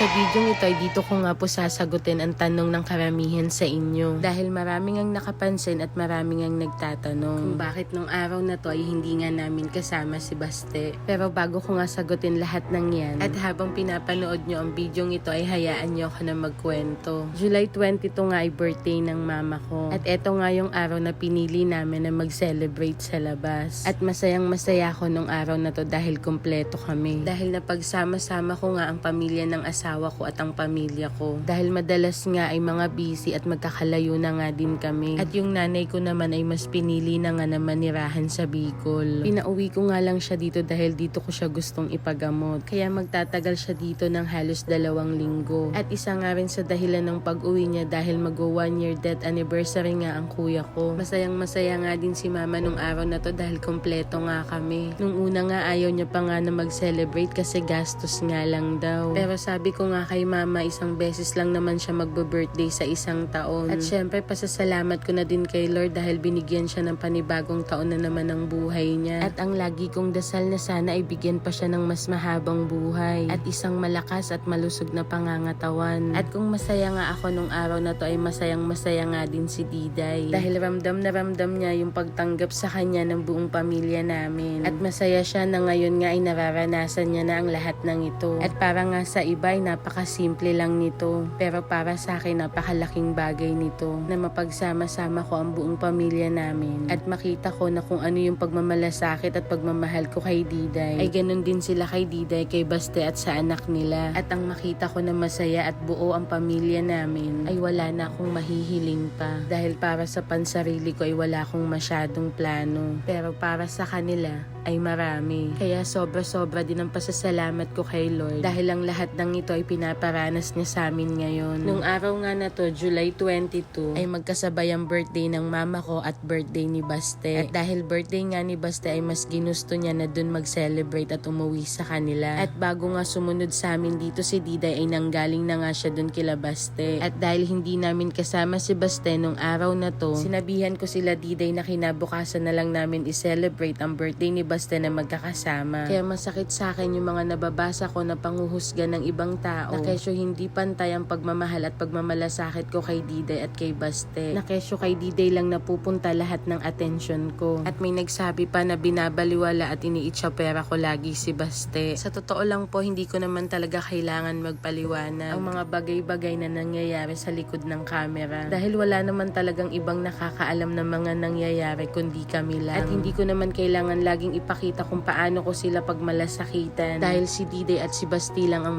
Sa video ito ay dito ko nga po sasagutin ang tanong ng karamihan sa inyo. Dahil maraming ang nakapansin at maraming ang nagtatanong kung bakit nung araw na to ay hindi nga namin kasama si Baste. Pero bago ko nga sagutin lahat ng yan at habang pinapanood nyo ang video ito ay hayaan nyo ako na magkwento. July 22 nga ay birthday ng mama ko. At eto nga yung araw na pinili namin na mag-celebrate sa labas. At masayang masaya ako nung araw na to dahil kompleto kami. Dahil napagsama-sama ko nga ang pamilya ng asawa ko at ang pamilya ko. Dahil madalas nga ay mga busy at magkakalayo na nga din kami. At yung nanay ko naman ay mas pinili na nga na manirahan sa Bicol. Pinauwi ko nga lang siya dito dahil dito ko siya gustong ipagamot. Kaya magtatagal siya dito ng halos dalawang linggo. At isa nga rin sa dahilan ng pag-uwi niya dahil mag one year death anniversary nga ang kuya ko. Masayang masaya nga din si mama nung araw na to dahil kompleto nga kami. Nung una nga ayaw niya pa nga na mag-celebrate kasi gastos nga lang daw. Pero sabi ko nga kay mama isang beses lang naman siya magbe-birthday sa isang taon. At syempre pasasalamat ko na din kay Lord dahil binigyan siya ng panibagong taon na naman ng buhay niya. At ang lagi kong dasal na sana ay bigyan pa siya ng mas mahabang buhay. At isang malakas at malusog na pangangatawan. At kung masaya nga ako nung araw na to ay masayang masaya nga din si Diday. Dahil ramdam na ramdam niya yung pagtanggap sa kanya ng buong pamilya namin. At masaya siya na ngayon nga ay nararanasan niya na ang lahat ng ito. At para nga sa iba ay napakasimple lang nito. Pero para sa akin napakalaking bagay nito na mapagsama-sama ko ang buong pamilya namin. At makita ko na kung ano yung pagmamalasakit at pagmamahal ko kay Diday. Ay ganun din sila kay Diday, kay Baste at sa anak nila. At ang makita ko na masaya at buo ang pamilya namin ay wala na akong mahihiling pa. Dahil para sa pansarili ko ay wala akong masyadong plano. Pero para sa kanila ay marami. Kaya sobra-sobra din ang pasasalamat ko kay Lord dahil ang lahat ng ito ay pinaparanas niya sa amin ngayon. Nung araw nga na to, July 22, ay magkasabay ang birthday ng mama ko at birthday ni Baste. At dahil birthday nga ni Baste ay mas ginusto niya na dun mag-celebrate at umuwi sa kanila. At bago nga sumunod sa amin dito si Diday ay nanggaling na nga siya dun kila Baste. At dahil hindi namin kasama si Baste nung araw na to, sinabihan ko sila Diday na kinabukasan na lang namin i-celebrate ang birthday ni Baste na magkakasama. Kaya masakit sa akin yung mga nababasa ko na panguhusga ng ibang tao na kesyo hindi pantay ang pagmamahal at pagmamalasakit ko kay Diday at kay Baste. Na kesyo kay Diday lang napupunta lahat ng attention ko. At may nagsabi pa na binabaliwala at iniitsapera ko lagi si Baste. Sa totoo lang po, hindi ko naman talaga kailangan magpaliwanag ang mga bagay-bagay na nangyayari sa likod ng camera. Dahil wala naman talagang ibang nakakaalam ng mga nangyayari kundi kami lang. At hindi ko naman kailangan laging ipakita kung paano ko sila pagmalasakitan. Dahil si Diday at si Basti lang ang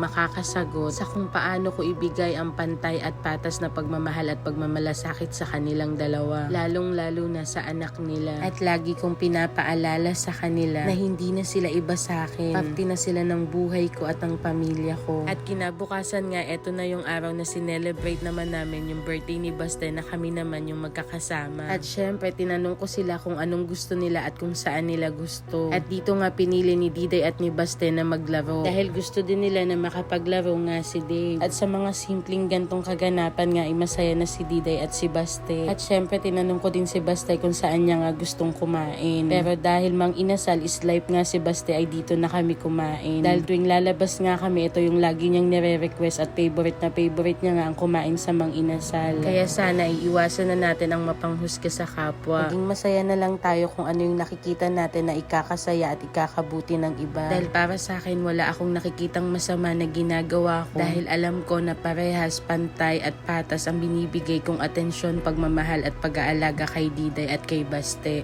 makakasagot sa kung paano ko ibigay ang pantay at patas na pagmamahal at pagmamalasakit sa kanilang dalawa. Lalong-lalo na sa anak nila. At lagi kong pinapaalala sa kanila na hindi na sila iba sa akin. Parte na sila ng buhay ko at ang pamilya ko. At kinabukasan nga, eto na yung araw na sinelebrate naman namin yung birthday ni Baste na kami naman yung magkakasama. At syempre, tinanong ko sila kung anong gusto nila at kung saan nila gusto. At dito nga pinili ni Diday at ni Baste na maglaro. Dahil gusto din nila na makapaglaro nga si Dave. At sa mga simpleng gantong kaganapan nga, ay masaya na si Diday at si Baste. At syempre, tinanong ko din si Baste kung saan niya nga gustong kumain. Pero dahil mang inasal is life nga si Baste ay dito na kami kumain. Dahil tuwing lalabas nga kami, ito yung lagi niyang nire-request at favorite na favorite niya nga ang kumain sa mang inasal. Kaya sana iiwasan na natin ang mapanghusga sa kapwa. Maging masaya na lang tayo kung ano yung nakikita natin na ikakasaya at ikakabuti ng iba. Dahil para sa akin, wala akong nakikitang masama na ginagawa ko. Dahil alam ko na parehas, pantay at patas ang binibigay kong atensyon, pagmamahal at pag-aalaga kay Diday at kay Baste.